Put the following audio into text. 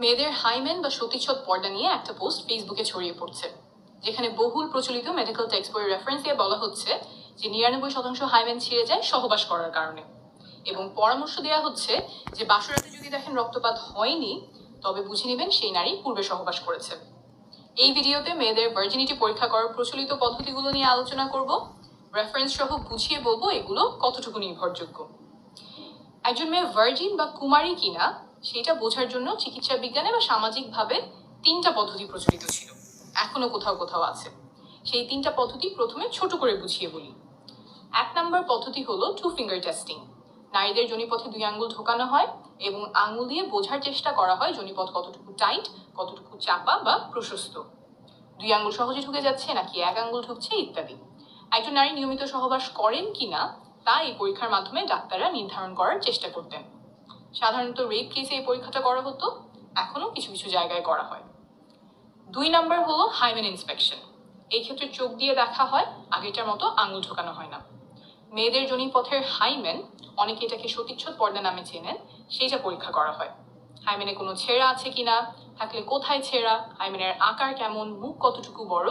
মেয়েদের হাইমেন বা সতীচ্ছদ পর্দা নিয়ে একটা পোস্ট ফেসবুকে ছড়িয়ে পড়ছে, যেখানে বহুল প্রচলিত মেডিকেল টেক্সট বইয়ের রেফারেন্স দিয়ে বলা হচ্ছে যে নিরানব্বই শতাংশ হাইমেন ছিঁড়ে যায় সহবাস করার কারণে। এবং পরামর্শ দেওয়া হচ্ছে যে বাসরাতে যদি দেখেন রক্তপাত হয়নি, তবে বুঝে নেবেন সেই নারী পূর্বে সহবাস করেছে। এই ভিডিওতে মেয়েদের ভার্জিনিটি পরীক্ষা করার প্রচলিত পদ্ধতিগুলো নিয়ে আলোচনা করব। রেফারেন্স সহ বুঝিয়ে বলব এগুলো কতটুকু নির্ভরযোগ্য। একজন মেয়ে ভার্জিন বা কুমারী কিনা সেটা বোঝার জন্য চিকিৎসা বিজ্ঞানে বা সামাজিকভাবে তিনটা পদ্ধতি প্রচলিত ছিল। এখনও কোথাও কোথাও আছে। সেই তিনটা পদ্ধতি প্রথমে ছোট করে বুঝিয়ে বলি। এক নম্বর পদ্ধতি হলো টু ফিঙ্গার টেস্টিং নারীদের জনিপথে দুই আঙ্গুল ঢোকানো হয় এবং আঙ্গুল দিয়ে বোঝার চেষ্টা করা হয় জনিপথ কতটুকু টাইট কতটুকু চাপা বা প্রশস্ত। দুই আঙ্গুল সহজে ঢুকে যাচ্ছে নাকি এক আঙ্গুল ঢুকছে ইত্যাদি। একজন নারী নিয়মিত সহবাস করেন কিনা তা এই পরীক্ষার মাধ্যমে ডাক্তাররা নির্ধারণ করার চেষ্টা করতেন। সাধারণত রেপ কেসে এই পরীক্ষাটা করা হতো এখনও কিছু কিছু জায়গায় করা হয়। দুই নাম্বার হলো হাইমেন ইন্সপেকশন এই ক্ষেত্রে চোখ দিয়ে দেখা হয়, আগেটার মতো আঙুল ঢোকানো হয় না। মেয়েদের জনিপথের হাইমেন অনেকে এটাকে সতীচ্ছদ পর্দা নামে চেনেন, সেইটা পরীক্ষা করা হয়। হাইমেনে কোনো ছেঁড়া আছে কিনা, থাকলে কোথায় ছেঁড়া হাইমেনের আকার কেমন, মুখ কতটুকু বড়